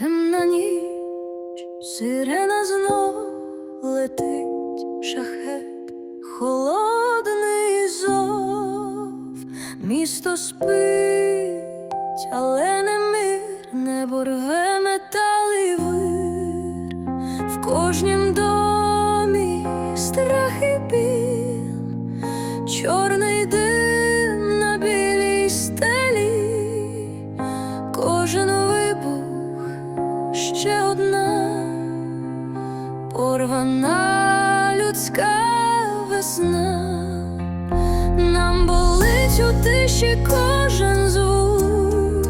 Темна ніч, сирена знов летить шахет, холодний зов, місто спить, але не мир, небо рве метал і вир, в кожнім домі страх і біль, чорний дим ще одна порвана людська весна, нам болить у тиші кожен звук,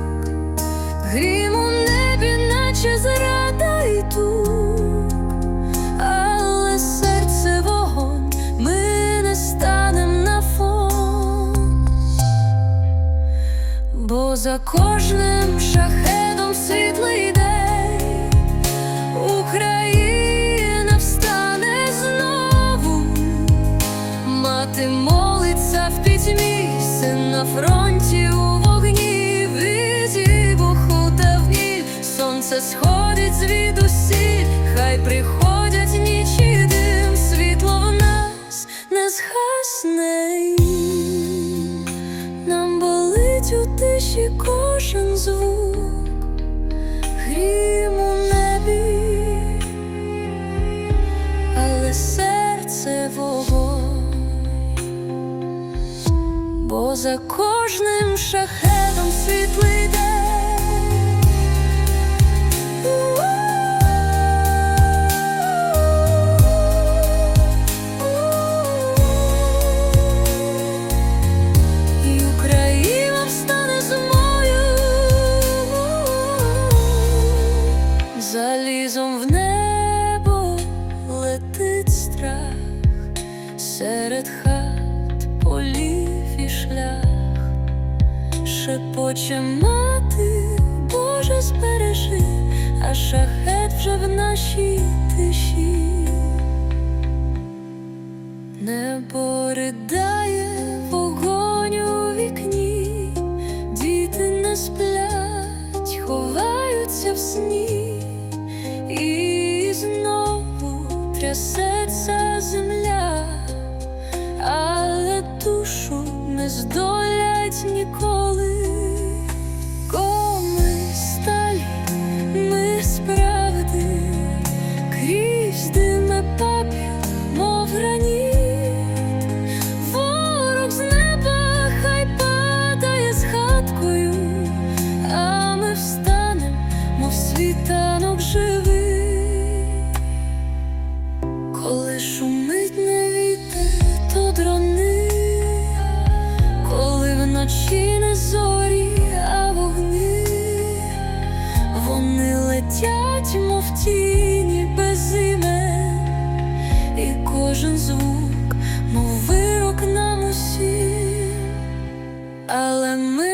грім у небі, наче зрада і тук, але серце вогонь, ми не станем на фон. Бо за кожним шахедом світлий день на фронті у вогні, вибуху та сонце сходить звідусіль, хай приходять ніч світло в нас не. Нам болить у тиші кожен звук, грім бо за кожним шахедом світлий день. І Україна встане зимою, залізом в небо летить страх, серед хат шепоче мати, Боже збережи, а шахет вже в нашій тиші. Небо ридає вогонь у вікні, діти не сплять, ховаються в сні, і знову трясеться земля, але душу не здолять ніколи. Коли не зорі, а вогни, вони летять, мов тіні без імен, і кожен звук, мов вирок нам усім, але ми